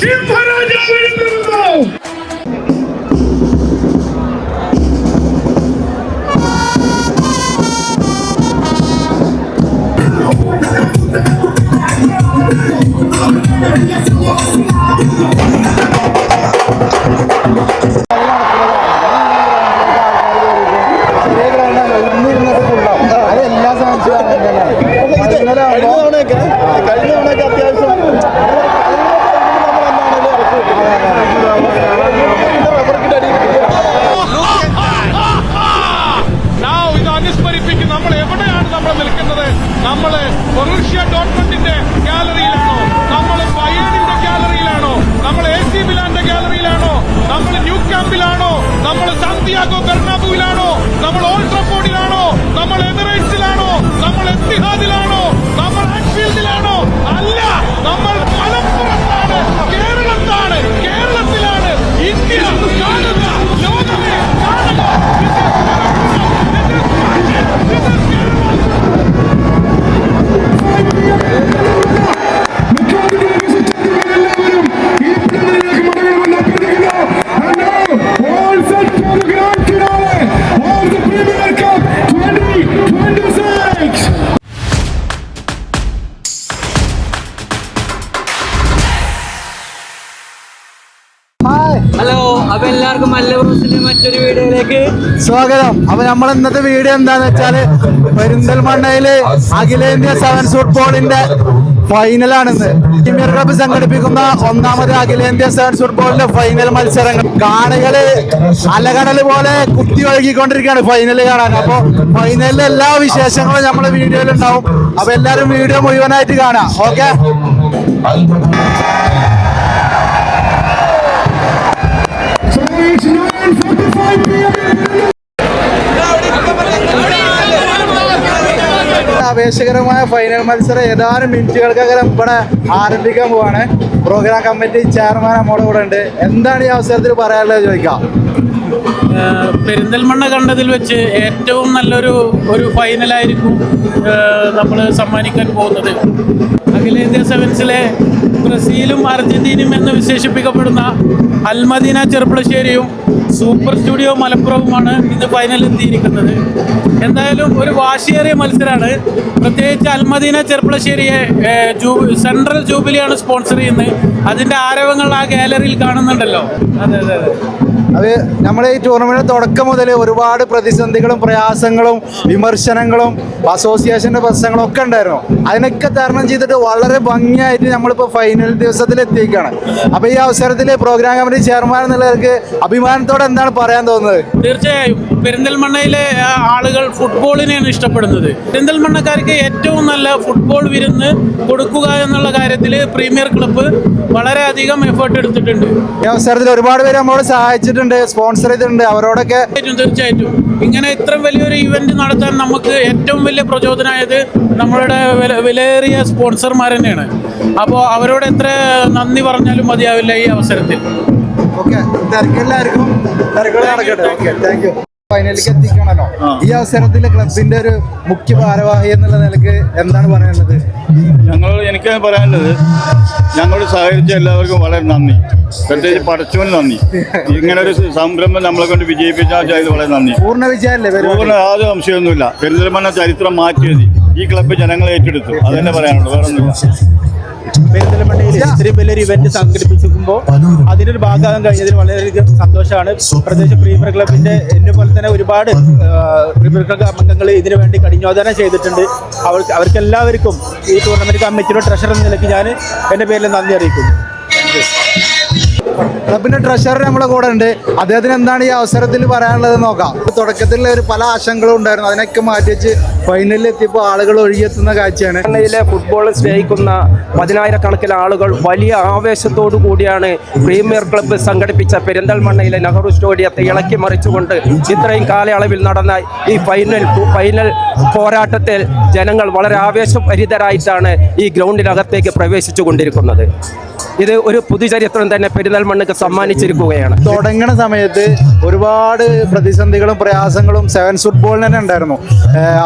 সিংহ রাজা അപ്പൊ നമ്മൾ ഇന്നത്തെ വീഡിയോ എന്താന്ന് വെച്ചാൽ പെരിന്തൽമണ്ണയിൽ അഖിലേന്ത്യാ സെവൻസ് ഫുട്ബോളിന്റെ ഫൈനലാണിന്ന് പ്രീമിയർ ക്ലബ് സംഘടിപ്പിക്കുന്ന ഒന്നാമത് അഖിലേന്ത്യാ സെവൻസ് ഫുട്ബോളിന്റെ ഫൈനൽ മത്സരങ്ങൾ. കാണികൾ അലകടൽ പോലെ കുത്തി ഒഴുകിക്കൊണ്ടിരിക്കുകയാണ് ഫൈനൽ കാണാൻ. അപ്പൊ ഫൈനലിലെ എല്ലാ വിശേഷങ്ങളും നമ്മുടെ വീഡിയോയിൽ ഉണ്ടാവും. അപ്പൊ എല്ലാരും വീഡിയോ മുഴുവനായിട്ട് കാണാം. ഓക്കെ? It's 9:45 ആവേശകരമായ ഫൈനൽ മത്സരം ഏതാനും മിനിറ്റുകൾക്കകം ഇവിടെ ആരംഭിക്കാൻ പോവാണ്. പ്രോഗ്രാം കമ്മിറ്റി ചെയർമാൻ നമ്മുടെ കൂടെ ഉണ്ട്. എന്താണ് ഈ അവസരത്തിൽ പറയാനുള്ളത് ചോദിക്കാം. പെരിന്തൽമണ്ണ കണ്ടതിൽ വെച്ച് ഏറ്റവും നല്ലൊരു ഒരു ഫൈനലായിരിക്കും നമ്മൾ സമ്മാനിക്കാൻ പോകുന്നത്. അഖിലേന്ത്യാ സെവൻസിലെ ബ്രസീലും അർജന്റീനയും എന്ന് വിശേഷിപ്പിക്കപ്പെടുന്ന അൽമദീന ചെറുപ്പളശ്ശേരിയും സൂപ്പർ സ്റ്റുഡിയോ മലപ്പുറവുമാണ് ഇന്ന് ഫൈനലിൽ എത്തിയിരിക്കുന്നത്. എന്തായാലും ഒരു വാശിയേറിയ മത്സരമാണ്. പ്രത്യേകിച്ച് അൽമദീന ചെറുപ്പളശ്ശേരിയെ ജൂ സെൻട്രൽ ജൂബിലിയാണ് സ്പോൺസർ ചെയ്യുന്നത്. അതിന്റെ ആരവങ്ങൾ ആ ഗാലറിയിൽ കാണുന്നുണ്ടല്ലോ. അതെ അതെ അതെ. അത് നമ്മുടെ ഈ ടൂർണമെന്റ് തുടക്കം മുതൽ ഒരുപാട് പ്രതിസന്ധികളും പ്രയാസങ്ങളും വിമർശനങ്ങളും അസോസിയേഷന്റെ പ്രശ്നങ്ങളും ഒക്കെ ഉണ്ടായിരുന്നു. അതിനൊക്കെ തരണം ചെയ്തിട്ട് വളരെ ഭംഗിയായിട്ട് നമ്മളിപ്പോൾ ഫൈനൽ ദിവസത്തിൽ എത്തിയിരിക്കുകയാണ് അപ്പൊ ഈ അവസരത്തിൽ പ്രോഗ്രാം കമ്മിറ്റി ചെയർമാൻ എന്നുള്ളവർക്ക് അഭിമാനത്തോടെ എന്താണ് പറയാൻ തോന്നുന്നത്? തീർച്ചയായും. പെരിന്തൽമണ്ണയിലെ ആളുകൾ ഫുട്ബോളിനെയാണ് ഇഷ്ടപ്പെടുന്നത്. പെരിന്തൽമണ്ണക്കാർക്ക് ഏറ്റവും നല്ല ഫുട്ബോൾ വിരുന്ന് കൊടുക്കുക എന്നുള്ള കാര്യത്തിൽ പ്രീമിയർ ക്ലബ്ബ് വളരെയധികം എഫേർട്ട് എടുത്തിട്ടുണ്ട്. ഈ അവസരത്തിൽ ഒരുപാട് പേര് നമ്മളോട് സഹായിച്ചിട്ടുണ്ട്. സ്പോൺസർ ചെയ്തിട്ടുണ്ട് അവരോടൊക്കെ തീർച്ചയായിട്ടും ഇങ്ങനെ ഇത്ര വലിയൊരു ഇവന്റ് നടത്താൻ നമുക്ക് ഏറ്റവും വലിയ പ്രചോദനമായത് നമ്മളുടെ വില- വിലയേറിയ സ്പോൺസർമാർ തന്നെയാണ് അപ്പോൾ അവരോട് എത്ര നന്ദി പറഞ്ഞാലും മതിയാവില്ല ഈ അവസരത്തിൽ. ഓക്കെ തിരക്കെല്ലാവർക്കും. തിരക്കുകൾ നടക്കട്ടെ. ഓക്കെ താങ്ക് യു ഫൈനലിലേക്ക് എത്തിക്കണല്ലോ ഈ അവസരത്തിൽ ക്ലബിന്റെ ഒരു മുഖ്യ ഭാരവാഹി എന്നുള്ള നിലയ്ക്ക് എന്താണ് പറയാനുള്ളത്? ഞങ്ങൾ എനിക്ക് പറയാനുള്ളത് ഞങ്ങളോട് സഹകരിച്ച എല്ലാവർക്കും വളരെ നന്ദി. പ്രത്യേകിച്ച് പഠിച്ചവന് നന്ദി. ഇങ്ങനെ ഒരു സംരംഭം നമ്മളെ കൊണ്ട് വിജയിപ്പിച്ചാൽ ചെയ്ത് വളരെ നന്ദി. പൂർണ വിജയമല്ലേ പൂർണ യാതൊരു സംശയമൊന്നുമില്ല. പെരിന്തൽമണ്ണ ചരിത്രം മാറ്റിയത് ഈ ക്ലബ്ബ് ജനങ്ങൾ ഏറ്റെടുത്തു. അതന്നെ പറയാനുള്ളൂ വേറെ പെരിന്തൽമണ്ണയിൽ ഇത്രയും വലിയൊരു ഇവന്റ് സംഘടിപ്പിക്കുമ്പോൾ അതിനൊരു ഭാഗമാകാൻ കഴിഞ്ഞതിൽ വളരെയധികം സന്തോഷമാണ്. പ്രത്യേകിച്ച് പ്രീമിയർ ക്ലബിന്റെ എന്നെ പോലെ തന്നെ ഒരുപാട് പ്രീമിയർ ക്ലബ് അംഗങ്ങൾ ഇതിനു വേണ്ടി കഠിനാധ്വാനം ചെയ്തിട്ടുണ്ട്. അവർക്ക് അവർക്കെല്ലാവർക്കും ഈ ടൂർണമെന്റ് കമ്മിറ്റിയുടെ ട്രഷറർ എന്ന നിലയ്ക്ക് ഞാൻ എന്റെ പേരിൽ നന്ദി അറിയിക്കുന്നു. ക്ലബിന്റെ ട്രഷറർ നമ്മളെ കൂടെ ഉണ്ട്. അദ്ദേഹത്തിന് എന്താണ് ഈ അവസരത്തിൽ പറയാനുള്ളത് നോക്കാം. തുടക്കത്തിൽ ഒരു പല ആശങ്കകളും ഉണ്ടായിരുന്നു. അതിനൊക്കെ മാറ്റി വെച്ച് ഫൈനലിൽ എത്തിയപ്പോൾ ആളുകൾ ഒഴുകിയെത്തുന്ന കാഴ്ചയാണ്. ചെന്നൈയിലെ ഫുട്ബോൾ സ്നേഹിക്കുന്ന പതിനായിരക്കണക്കിന് ആളുകൾ വലിയ ആവേശത്തോടു കൂടിയാണ് പ്രീമിയർ ക്ലബ്ബ് സംഘടിപ്പിച്ച പെരിന്തൽമണ്ണയിലെ നെഹ്റു സ്റ്റേഡിയത്തെ ഇളക്കി മറിച്ചുകൊണ്ട് ഇത്രയും കാലയളവിൽ നടന്ന ഈ ഫൈനൽ ഫൈനൽ പോരാട്ടത്തിൽ ജനങ്ങൾ വളരെ ആവേശഭരിതരായിട്ടാണ് ഈ ഗ്രൗണ്ടിനകത്തേക്ക് പ്രവേശിച്ചു കൊണ്ടിരിക്കുന്നത് ഇത് ഒരു പുതുചരിത്രം തന്നെ പെരിന്തൽമണ്ണക്ക് സമ്മാനിച്ചിരിക്കുകയാണ്. തുടങ്ങുന്ന സമയത്ത് ഒരുപാട് പ്രതിസന്ധികളും പ്രയാസങ്ങളും സെവൻസ് ഫുട്ബോളിന് തന്നെ ഉണ്ടായിരുന്നു.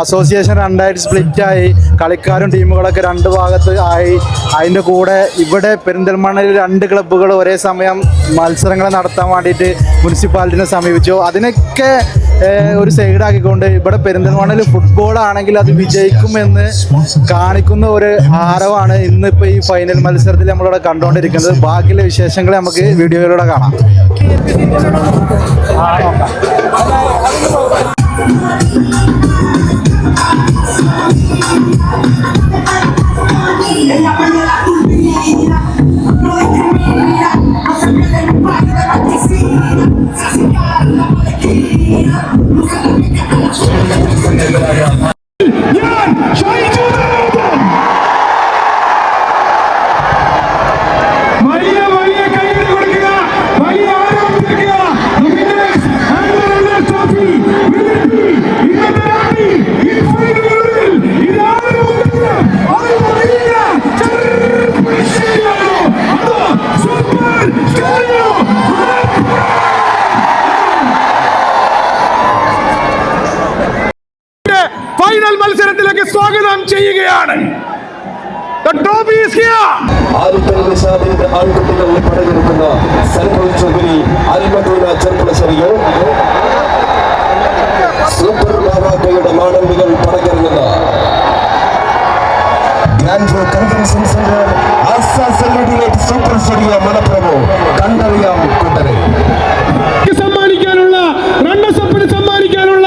അസോസിയേഷൻ രണ്ടായിട്ട് സ്പ്ലിറ്റായി കളിക്കാരും ടീമുകളൊക്കെ രണ്ട് ഭാഗത്ത് ആയി. അതിന്റെ കൂടെ ഇവിടെ പെരിന്തൽമണ്ണയിൽ രണ്ട് ക്ലബ്ബുകൾ ഒരേ സമയം മത്സരങ്ങൾ നടത്താൻ വേണ്ടിയിട്ട് മുനിസിപ്പാലിറ്റിനെ സമീപിച്ചു. അതിനൊക്കെ ഒരു സൈഡാക്കിക്കൊണ്ട് ഇവിടെ പെരിന്തൽമണ്ണയിൽ ഫുട്ബോൾ ആണെങ്കിൽ അത് വിജയിക്കുമെന്ന് കാണിക്കുന്ന ഒരു ആരവാണ് ഇന്നിപ്പോൾ ഈ ഫൈനൽ മത്സരത്തിൽ നമ്മളിവിടെ കണ്ടുകൊണ്ടിരിക്കുന്നത് ബാക്കിയുള്ള വിശേഷങ്ങൾ നമുക്ക് വീഡിയോയിലൂടെ കാണാം. ഞാൻ ആസാസല്ലിഡിലേറ്റ് മലപ്രഭു കണ്ടറിയാം കൂട്ടരെ സമ്മാനിക്കാനുള്ള റണ്ണസപ്പിന് സമ്മാനിക്കാനുള്ള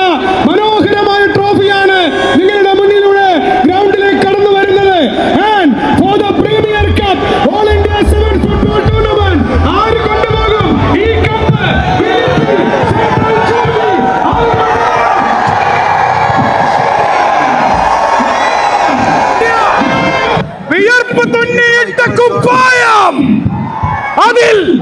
മനോഹരമായ ട്രോഫിയാണ് നിങ്ങളുടെ മുന്നിലൂടെ ഗ്രൗണ്ടിലേക്ക് കടന്നു വരുന്നത് and for the premier cup all India seven football tournament ആര് കൊണ്ടുപോകും ഈ കപ്പ് വിയർപ്പ് കുപ്പായം வில்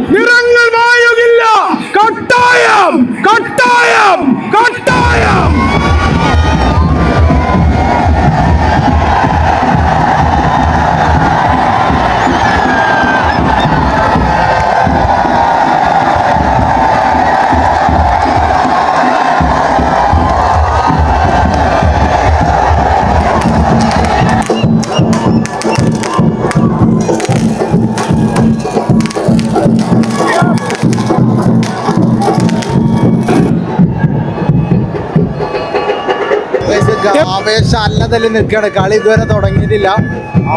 ആവേശം അല്ലതല്ലി നിൽക്കുകയാണ്. കളി ഇതുവരെ തുടങ്ങിയിട്ടില്ല.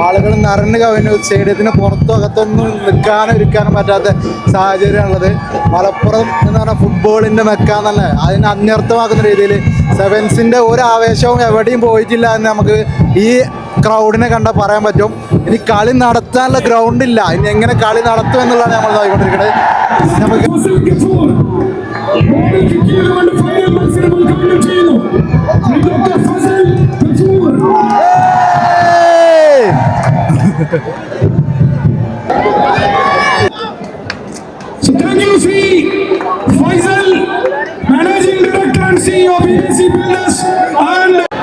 ആളുകൾ നിറഞ്ഞു കവിഞ്ഞു. സ്റ്റേഡിയത്തിന് പുറത്തും അകത്തൊന്നും നിൽക്കാനും ഇരിക്കാനും പറ്റാത്ത സാഹചര്യമാണുള്ളത്. മലപ്പുറം എന്ന് പറഞ്ഞാൽ ഫുട്ബോളിന്റെ മെക്കാന്നല്ല? അതിനെ അന്യർത്ഥമാക്കുന്ന രീതിയിൽ സെവൻസിന്റെ ഒരു ആവേശവും എവിടെയും പോയിട്ടില്ല എന്ന് നമുക്ക് ഈ ക്രൗഡിനെ കണ്ടാൽ പറയാൻ പറ്റും. ഇനി കളി നടത്താനുള്ള ഗ്രൗണ്ട് ഇല്ല. ഇനി എങ്ങനെ കളി നടത്തും എന്നുള്ളതാണ് നമ്മൾ നോക്കിക്കൊണ്ടിരിക്കുന്നത്. നമുക്ക് ചെയ്യുന്നു. CEO of EAC Builders and